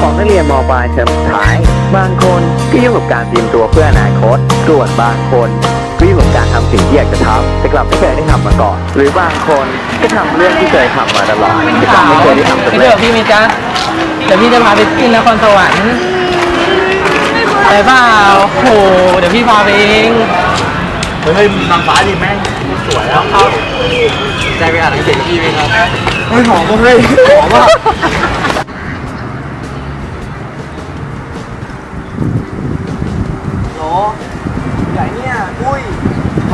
นักเรียนมปลายเทอมสุดท้าย บางคนก็ยุ่งกับการเตรียมตัวเพื่ออนาคต ส่วนบางคนก็ยุ่งกับการทำสิ่งที่อยากจะทำแต่กลับไม่เคยได้ทำมาก่อน หรือบางคนก็ทำเรื่องที่เคยทำมาตลอดแต่กลับไม่เคยได้ทำสำไปเร็เที่ยวจกับพี่มิจ้าเดี๋ยวพี่จะพาไปขึ้นนครสวรรค์ไปเปล่าโห เดี๋ยวพี่พาไปเองเฮ้ยนางฟ้าดิแม่งสวยแล้วครับใจไปอ่านหนังสือกับพี่ไหมครับเฮ้ยหอมมากเฮ้ยหอมมา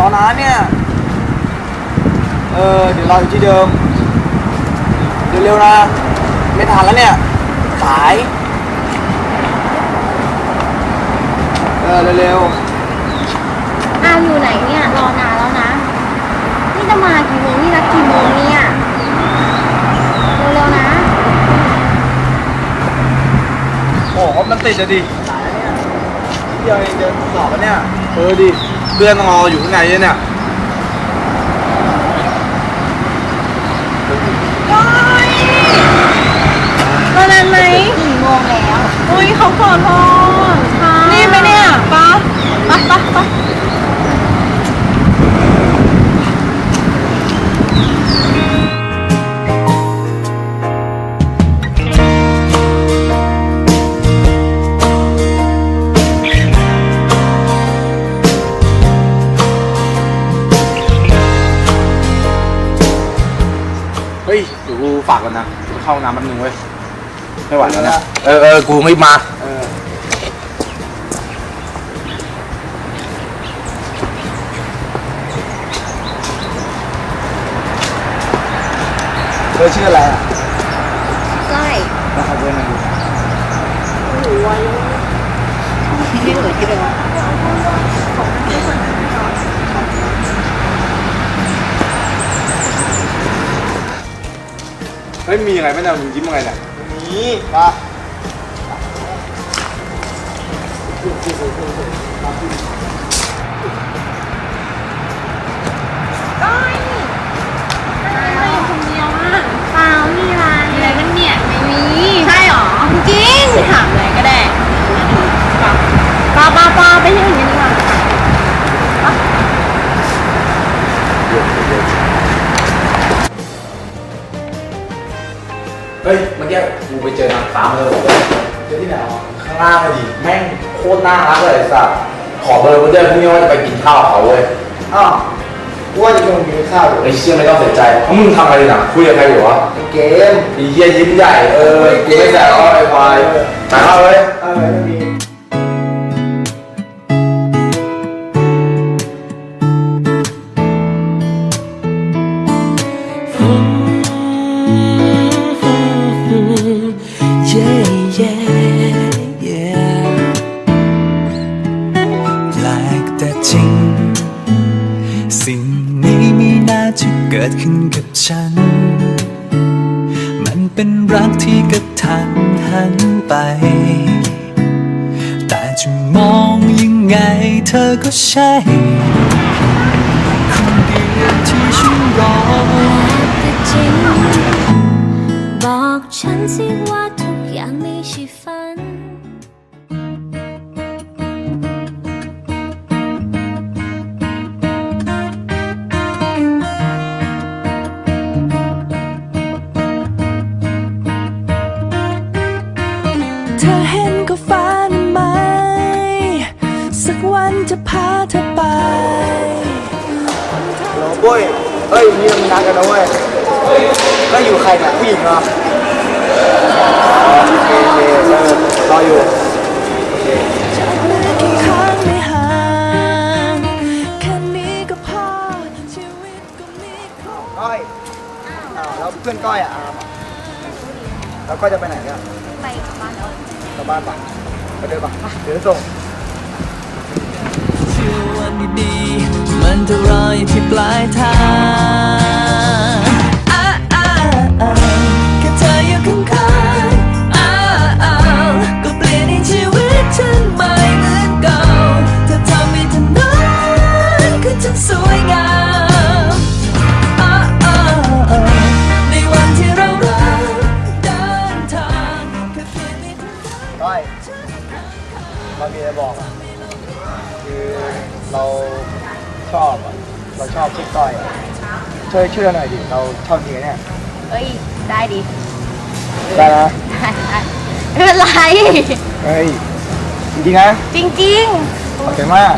รอนานเนี่ย เออ เดี๋ยวรออยู่ที่เดิม เร็วๆนะ ไม่ทันแล้วเนี่ย สาย เออ เร็วอามอยู่ไหนเนี่ย รอนานแล้วนะ นี่จะมากี่โมงนี่นัดกี่โมงเนี่ย เร็วๆนะ ๆโอ้โหมันติดจะดิสายแล้วเนี่ยนิดเดียวเองจะสอบแล้วเนี่ย เออดิ เพื่อนต้องรออยู่ข้างในเนี่ยรอนานไหมกี่โมงแล้ว อุ้ยเขาขอโทษค่ะนี่ไหมเนี่ยปะปะปะปะ กูฝากกันนะกูเข้าห้องน้ำแป๊บนึงเว้ยไม่ไหวแล้วนะเออเออกูไม่มาเออเธอชื่ออะไรอะใช่นะครับเพื่อนนะที่เหมือนที่เดิม ฮ้ยมีอะไรไหมเนี่ยมึงยิ้มอะไรเนี่ยนี่ปะ เฮ้ยเมื่อกี้กูไปเจอนางฟ้ามาเลยเจอที่ไหนวะข้างล่างอะดิแม่งโคตรน่ารักเลยสัสขอเบอร์มาด้วยพรุ่งนี้ว่าจะไปกินข้าวกับเขาเว้ยอ้าวกูว่าจะลงกินข้าวอยู่ไอ้เชี่ยไม่ต้องเสียใจเพราะมึงทำอะไรน่ะคุยกับใครอยู่วะเกมไอ้เหี้ยยิ้มใหญ่เออกูไม่แซวแล้วไอ้ควายแต่เอาเว้ย เออไม่มี แปลกแต่จริง สิ่งนี้ไม่น่าจะเกิดขึ้นกับฉัน มันเป็นรักที่กระทันหันไป แต่จะมองยังไงเธอก็ใช่คนเดียวที่ฉันรอแต่จริง บอกฉันสิว่า โหลโบ้ยเฮ้ยมีมีนัดกันนะเว้ยก็อยู่ใครเนี่ยผู้หญิงเหรออ๋อโอเคโอเคเออรออยู่กี่ครั้งไม่ห่างแค่นี้ก็พอชีวิตก็มีคุณก้อยอ้าวแล้วเพื่อนก้อยอะอามอะแล้วก้อยจะไปไหนเนี่ยไปกลับบ้านแล้วกลับบ้านปะไปเดินปะไปเดี๋ยวส่งเชื่อวัน ดีๆ มันจะรอยที่ปลายทางอ้าอ้าอ้เธออยู่ข้างๆอ้าอ้าก็เปลี่ยนให้ชีวิตฉันไม่เหมือนเก่าเธอทำให้ถนนคือฉันสวยงามอ้าอ้าในวันที่เราเริ่มเดินทางเธอเปลี่ทันะบอกอ่คือเราชอบอะเราชอบพี่ต้อยอะช่วยเชื่อหน่อยดิเราชอบจริเนี่ยเอ้ย ได้ดิ ได้นะได้ได้ไม่เป็นไร เฮ้ยจริงนะจริงจริงโอเคมาก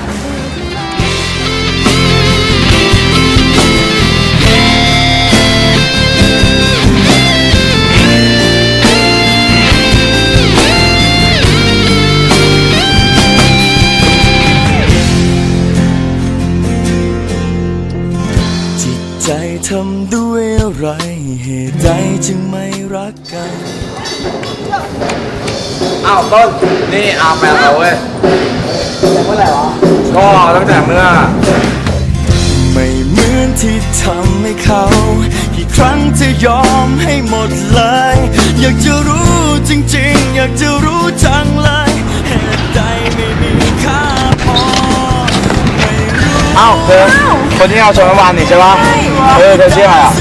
ทำด้วยอะไรเหตุใดจึงไม่รักกันอ้าวต้น นี่อาแฟนเราเว้ยแต่เมื่อไหร่วะก็ตั้งแต่เมื่อ ไม่เหมือนที่ทำให้เขา กี่ครั้งจะยอมให้หมดเลย อยากจะรู้จริงๆ อยากจะรู้จังเลยเหตุใดไม่มีค่าพอไม่รู้อ้าวเธอ คนที่เราชวนเมื่อวานนี่ใช่ปะเออเธอชื่ออะไรอะ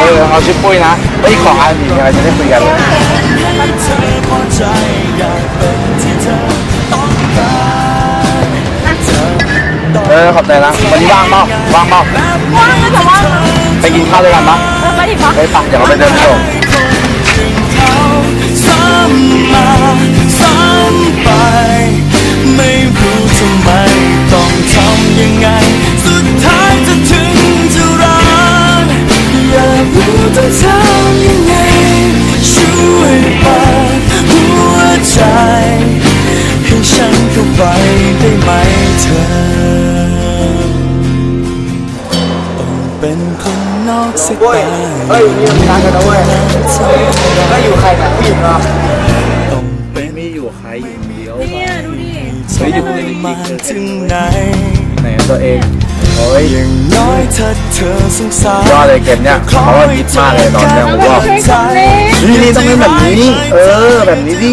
เออเอาชื่อปุ้ยนะเฮ้ยขออ่านดีอะไรจะได้คุยกันให้เธอพอใจอยากเป็นที่เธอต้องการเธอต้องเออขอบใจนะวันนี้ว่างเปล่าว่างเปล่าว่างแต่ว่าไปกินข้าวด้วยกันปะเออไปดิปะไปปะเดี๋ยวเราไปเดินชม อกสายเว้ยตาเฮ้ยนี่มันรักกันนะเว้ยแล้วอยู่ใครเนี่ยผู้หญิงเหรอต้องเป็นไม่อยู่ใครอยู่เดียวเนี่ยดูดิเธอยู่มาถึงไหนไหนตัวเองโอ้ยอย่างน้อยถ้าเธอสงสารยอดเลยเกมเนี่ยเพราะว่าคิดมากเลยตอนเนี้ยผมว่านี่นี่ต้องเล่นแบบนี้ เออแบบนี้ดิ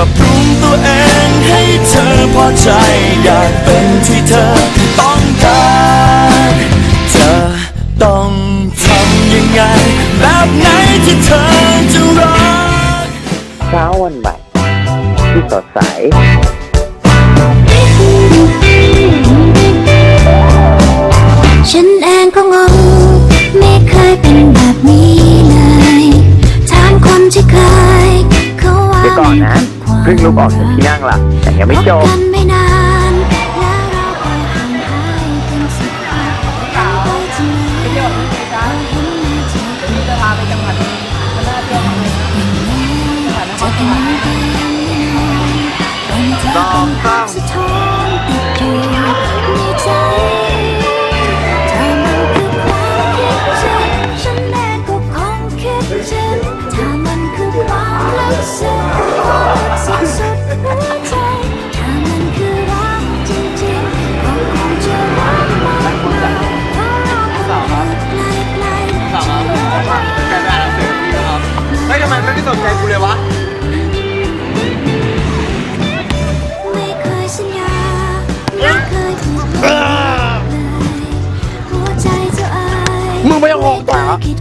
รับปรุงตัวเองให้เธอพอใจ อยากเป็นที่เธอต้องการเธอต้องทำยังไง แบบไหนที่เธอจะรักเช้าวันใหม่ที่สดใส เพิ่งลุกออกจากที่นั่งละแต่ยังไม่จบ ไมไม่สนใจกูเลยวะ ไม่เคยสัญญา ไม่เคยพูดเลยหัวใจเจ้าอายมึงไม่เอาออกปากเหรอคิด